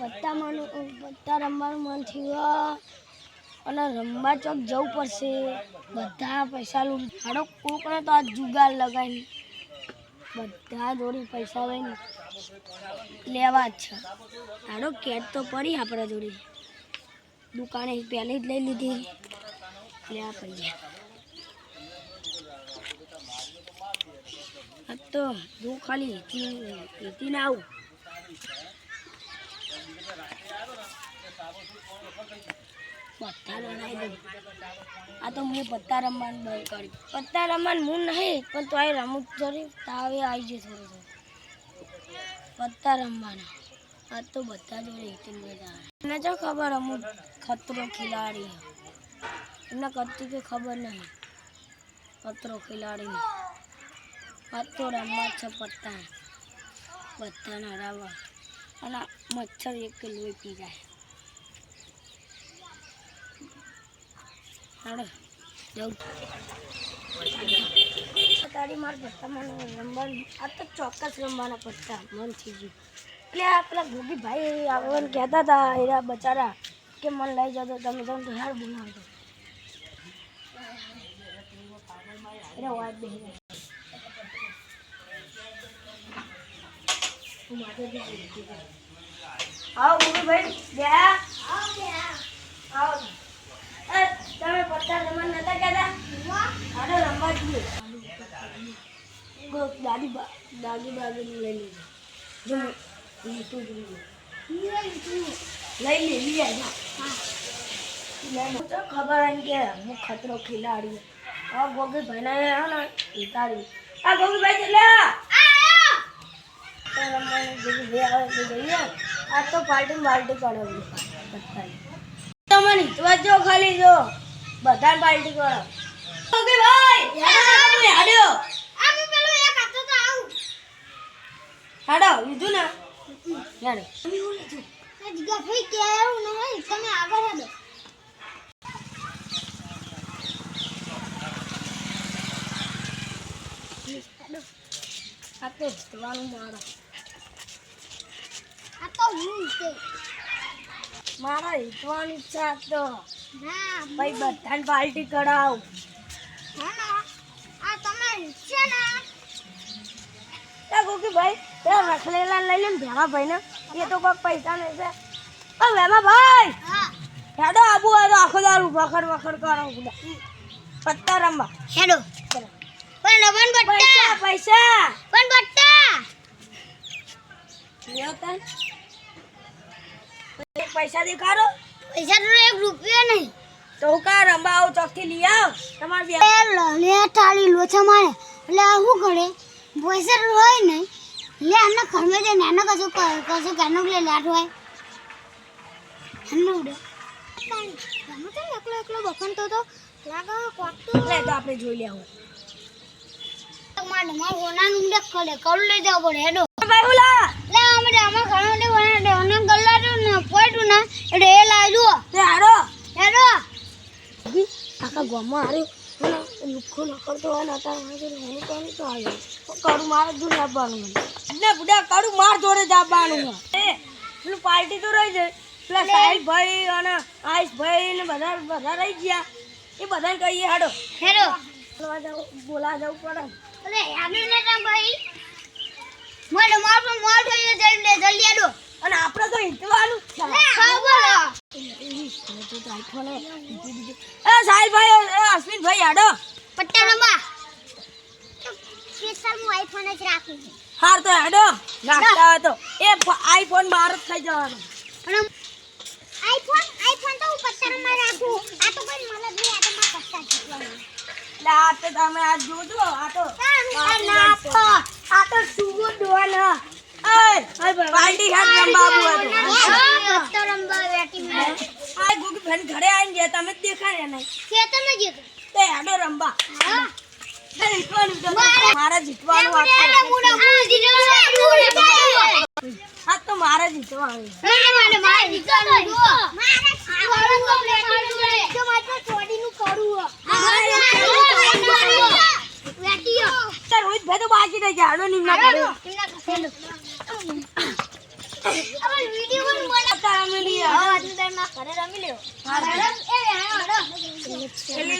પત્તા મન બધા રમવાનું મન થયું અને રમવા ચોક જવું પડશે. બધા પૈસા લૂટ હાડો કોકને તો આ જુગાર લગાવીને બધા જોડે પૈસા લઈને લેવા જ છે. હાડો કેટ તો પડી આપણા જોડે. દુકાને પહેલી જ લઈ લીધી. લેવા પડી. તો હું ખાલી હેતી ના આવું. દઉં આ તો હું પત્તા રમવાનું બંધ કરી પત્તા રમવાનું હું નહીં, પણ તો આ રમું થોડી તાવે આવી જશે થોડું થોડું પત્તા રમવાના. આ તો બધા જોડે હેતી મજા આવે. જો ખબર અમુક ખતરો ખિલાડી એમને કરતી કે ખબર નહીં. ખતરો ખિલાડી આ તો રમવા છે પત્તા. બધાને હરાવવા અને આ મચ્છર એક કે લોહી પી જાય હાડો જવું તારી માર પત્તા મને રમવાનું આ તો ચોક્કસ રમવાના પત્તા મન થઈ ગયું એટલે આ પેલા ગોપી ભાઈ આવવાનું કહેતા હતા એરા બચારા કે મને લઈ જતો તમે તમે તો યાર બોલાવતો એટલે વાત બેસી આવો ગયા ભાઈ બે આવો એ, તમે પત્તા રમવા નતા કહેતા? હાડો રમવા જઈએ દાદી બા દાદી બાગી લઈ લેજો. જો લીટું જ લીધું. લઈ લે લઈ આવ્યા તો ખબર આવી કે હું ખતરો ખિલાડી. આ ગોગી ભાઈને હે ને ઉતારી. આ ગોગી ભાઈ ચલા રમવાનું ગોગી ભાઈ આવે જઈએ. આ તો પાર્ટી બાલ્ટી કરાવી. તમે નીચવા જો ખાલી જો. બધા પાર્ટી કરો ઓકે ભાઈ. હાડ્યો હાડો લીધું ને? યાર આ તો જીતવાનું મારા. મારા જીતવાની ઈચ્છા તો. ભાઈ બધાને પાર્ટી કરાવ. એ ગોકી ભાઈ તે રખલેલા લઈ લે ભેમા ભાઈ ને. એ તો કોઈક પૈસા નહીં છે. ઓ ભેમા ભાઈ હેડો આબુ તો આખો દારૂ વખર કરો પત્તા રમવા. હેડો. પણ પૈસા. પૈસા પણ પૈસા દેખાડો? પૈસા તો એક રૂપિયો નહીં. તો હું કા રંબા આવું ચોકથી લઈ આવ? તમારે બે લે લોચા મારે. એટલે શું કરે? પૈસા હોય નહીં. લે આમના ઘરમાં જે નાનો કશું કશું કાનો લે લાટ હોય. એમને ઉડે તો એકલો એકલો બખણતો તો લાગે કોકતું લે તો આપણે જોઈ લેવું મારે મારું હોનાનું ઉડે કરે કરું લઈ જવું પડે. હેડો. ભાઈ લે અમે અમાર ઘરમાં ઉડે હોના ઓને ગલ્લાડો ને પોઈટું ના એટલે એ લાજો તે હારો. હેડો. આખા ગામમાં હારે. લુખો ન કરતો હોય ને અત્યારે મારે જોડે એનું તો આવ્યો કડું માર જોડે આપવાનું મને. એટલે બુડા કડું માર જોડે જ આપવાનું એ. પેલું પાર્ટી તો રહી જાય. પેલા સાહેબ ભાઈ અને આઈશ ભાઈ ને બધા બધા રહી ગયા. એ બધાને કહીએ હાડો. હેડો. બોલા જવું પડે. અરે યાદુ નતા ભાઈ? મને માર પણ મોર થઈ જાય જલ્દી હેડો અને આપણે તો ખબર એ સાહિલ ભાઈ એ અશ્વિન ભાઈ હાડો પટ્ટા રમવા સ્પેશિયલ હું આઈફોન જ રાખું છું. હાર તો તો. એ આઈફોન માર જ થઈ જવાનો. અને આઈફોન આઈફોન તો હું પટ્ટા રમવા રાખું. આ તો કોઈ જ નહીં આ તો મારા પટ્ટા જીતવાના એટલે આ તો તમે આ જોજો આ તો ના આ તો સુગો ડોન એ પાર્ટી હાથ રંબાબુ આ તો રમવા બેઠી મે. આ ગુગી બેન ઘરે આઈને ગયા તમે જ દેખાડ્યા નહીં. ખેતર ન જતો તે. આડો રંબા હા. તે જીતવાનું આ તો. મારા મુડા આ તો મારે જીતવાનું મારા મારે મારે મારે ચોડીનું કરું વેટીઓ તે રોહિત ભાઈ તો બાકી રહી ગયા હાડો નિમના હાલો કરે એમના કસેલો હવે વિડિયો પણ પેલી લેતો પેલી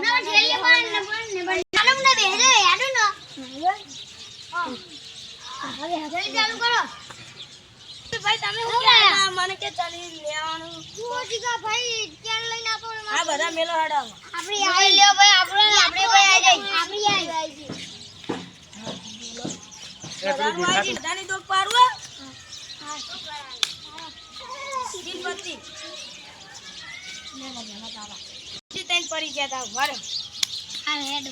ના ઠેલી પણ ને પણ ને પણ ચાલો કરો. ભાઈ તમે શું મને કે ચાલી લેવાનું. ભાઈ ક્યારે લઈને આપો? આ બધા મેલો હાડા આપણી આવી લ્યો ભાઈ, આપણો આપણે ભાઈ આવી જાય. આપણી આઈ બધાનું આવી બધાની દોક પાડવું મત આવા તી તૈન પડી ગયા તા વાળો આ હેડ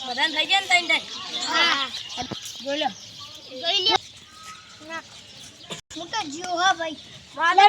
બધાને થઈ ગયા ને તૈન ત્રણ હા જોઈ લો જોઈ હું તો જીઓ હા ભાઈ મારે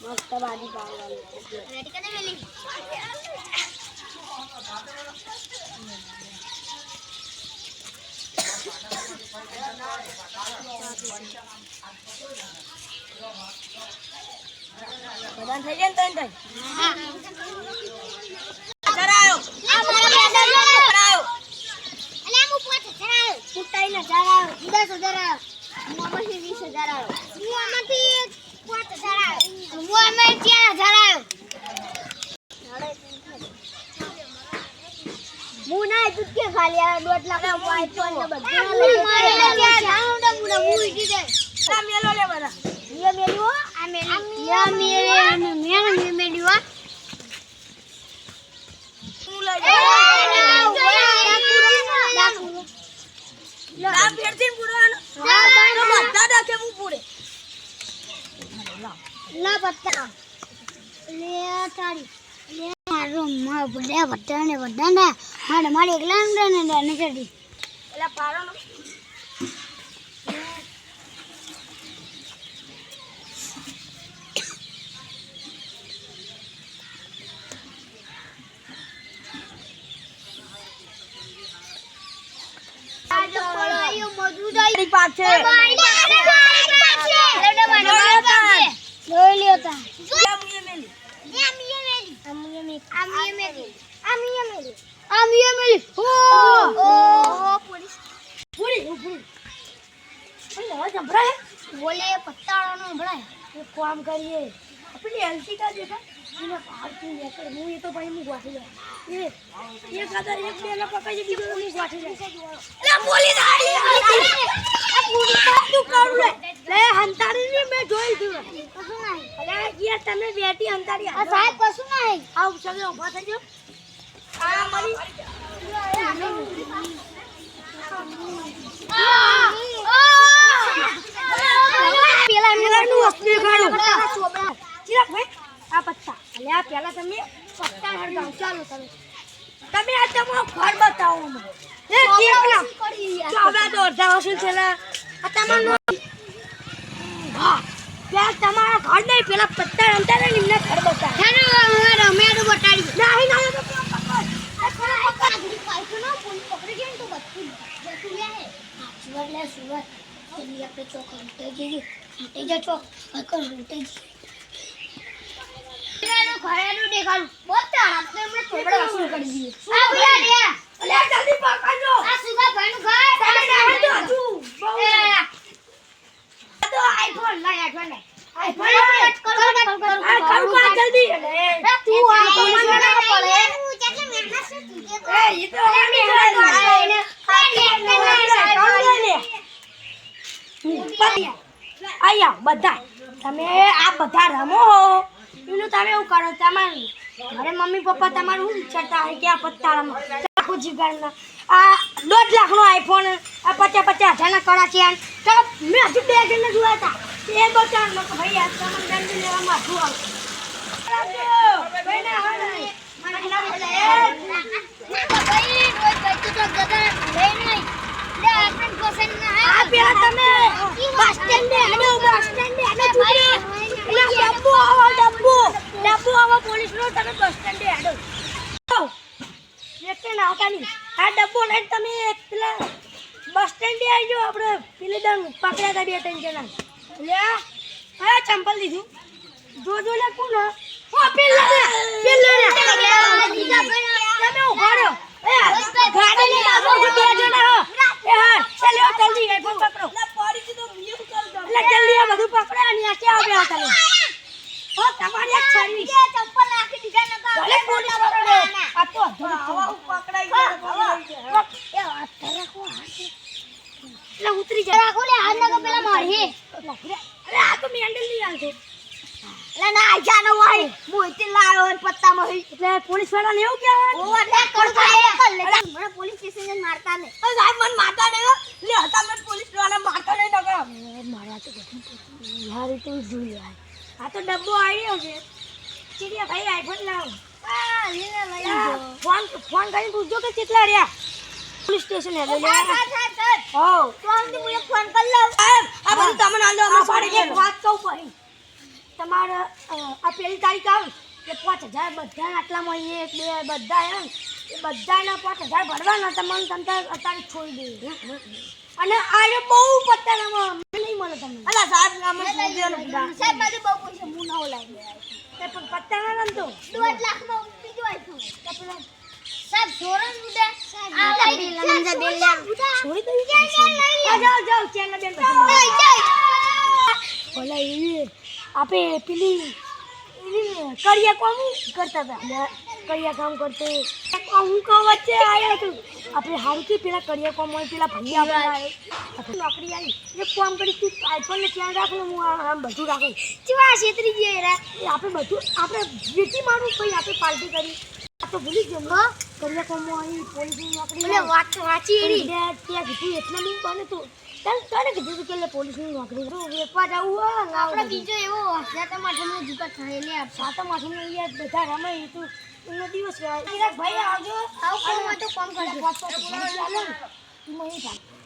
મસ્ત બાજી પાડવાની બધાને થઈ ગયા ને ત્રણ ચરાયો ચરાયો ચરાયો ચરાયો દસ ધરાયો હું આમાંથી વીસ હજાર હું આમાંથી પોત ધરાયો હું આમાં ચાર ધરાયો હું ના તું કે ખાલી આ દોઢ લાખ નો આઈફોન ને બધું હું આ મેલો લે બધા. યે મેલી આ મેલી. યા મેલી અને મેને મે મેલી હો. લઈ જાઉં લા ફેરથી પૂરવાનું તો બધા ડકે હું પૂરે પત્તા લે તારી લે મારો માં બધા મારે મારે એકલા ને ને કરી એટલે જોઈ લ્યો તા આ મુએ મેલી આમીએ મેલી આમીએ મેલી ઓ ઓ પોલીસ પૂરી પૂરી ઓલે હવે જબરા હે બોલે પત્તાળો નો એ કામ કરીએ. આપણી એલટીકા દેતા એને પાર્ટી નીકળ હું એ તો ભાઈ હું ગોઠી જાય એ એક આધાર એક બે ના પકડી બીજો હું ગોઠી જાય લે. લે હંતાડી ની તમે બેટી હંતાડી આ સાહેબ કશું નહીં આવ સગે ઊભા થઈ જાઓ આ મારી પેલા વસ્તુ દેખાડું. ચિરાગ ભાઈ આ પત્તા અલે આ પેલા તમે પત્તા હરગાવ ચાલો તમે તમે આ તમારો ઘર બતાવો મને એ કેકલા ચોબા તો અડધા હશે છે લા. આ તમારું ઘર નહીં પેલા પત્તા રમતા ને એમને ઘર બતાવે. રમેડું બટાડી નહીં ના તો પેલા પકડ. અલે આ જલ્દી પકડજો. તમે ના હટો હજુ. બહુ આ તો આઈફોન લાય આઈફોન લાય. આઈફોન લાય. આ કરું કા જલ્દી અલે તું આ તો મને ના પડે એ ઈ તો હવે મેં હાથ આ કરું લે. પતી. આઈ આવો બધા તમે આ બધા રમો હો. એનું તમે એવું કરો તમારું મારે મમ્મી પપ્પા તમારું શું વિચારતા હોય કે આ પત્તા રમો ચાકુ જીગાડના. આ દોઢ લાખનો આઈફોન આ પચાસ પચાસ હજારના કડા છે ચાલો મેં હજુ બે જણને જોયા હતા. એ બચાવ લોકો ભાઈ આ તમને દંડ લેવામાં શું આવશે? તમે. બસ સ્ટેન્ડે હેડો બસ સ્ટેન્ડે હેડો છોકરા એટલે ડબ્બો આવો ડબ્બો ડબ્બો આવો તમે બસ સ્ટેન્ડે હેડો. આવો. એકને ના આવતા નહીં આ ડબ્બો લઈને તમે પેલા બસ સ્ટેન્ડે આવી જાઓ આપણે પેલી દમ પકડ્યા હતા બે ત્રણ જણા એટલે હા ચંપલ લીધું. જોજો લે કોણ ઓ પેલા પેલા. તમે ઊભા રહો. એ ગાડી લઈને આવો છો બે જણા હો. એ હા ચાલો જલ્દી આઈફોન પકડો? એટલે જલ્દી આ બધું પકડો અને આ ક્યાં આવ્યા તમે? તમારી છરી ભલે પોલીસ પકડો આ તો અધૂરું છે. એ હાથ તો રાખો, હાથ. એટલે ઉતરી જાય અરે આ તો મેન્ડલ નહીં આવતો એટલે પોલીસ વાળાને એવું કહેવાય? પોલીસ સ્ટેશન મારતા ને અરે સાહેબ મને મારતા નહીં લે હતા મને પોલીસવાળા મારતા નકર. મારા તો. યાર તો જોઈ યાર. આ તો ડબ્બો આવ્યો છે. ચીડિયા ભાઈ આઈફોન લાવો. આ લીને લઈ ફોન ફોન કરીને પૂછજો કે કેટલા રહ્યા. પોલીસ સ્ટેશન હે લે. હો તો આમથી હું ફોન કર લો સાહેબ આ બધું તમને આલો અમે પાડી પાડી એક વાત કહું ભાઈ તમારે આ પેલી તારીખ આવ કે પાંચ હજાર બધા આટલામાં અહીંયા એક બે બધા એમ. એ બધાના પાંચ હજાર ભરવાના તમને તમને અત્યારે છોડી દે. અને આજે બહુ પત્તાનામાં નહીં મળે તમને. અલા સાહેબ અમે સાહેબ, મારી બહુ પૈસા હું નવો લાવી તે પણ પત્તાના રમતો દોઢ લાખમાં બીજો iPhone. સાહેબ, ધોરણ ઉડે. આ લઈ લે, છોડી દઉં જાઓ જાઓ ચેન બેન પછી મળો. લઈ જાય. ભલા એવી આપે પેલી કરિયા કામ કરતા હતા. એટલે કરિયા કામ કરતે. હું કહું વચ્ચે આવ્યો હતો આપણે કે પેલા કરિયા કામ હોય પેલા ભાઈ આપણે નોકરી આવી. એક કામ કરી તું આઈફોન ને ત્યાં રાખ હું આમ બધું રાખું. ચેવા છેતરી ગયા આપણે બધું આપણે વેચી મારું પછી આપણે પાર્ટી કરી. આ તો ભૂલી જ ગયો કરિયા આવી પોલીસની નોકરી વાત તો વાંચી. ત્યાં ત્યાં કીધું એટલે નહીં બને તો તને તને કીધું હતું કે એટલે પોલીસની નોકરી કરું વેપવા જવું હોય ને આપણે બીજો એવો હોશિયાર માથાનો જુગાર થયેલી આપશે. સાતમ આઠમ યાર બધા રમે એ તો એમનો દિવસ. ભાઈ આવજો આવું કામ તો કામ કરજો. ચાલો તું ચાલે ને એમાં એ થાય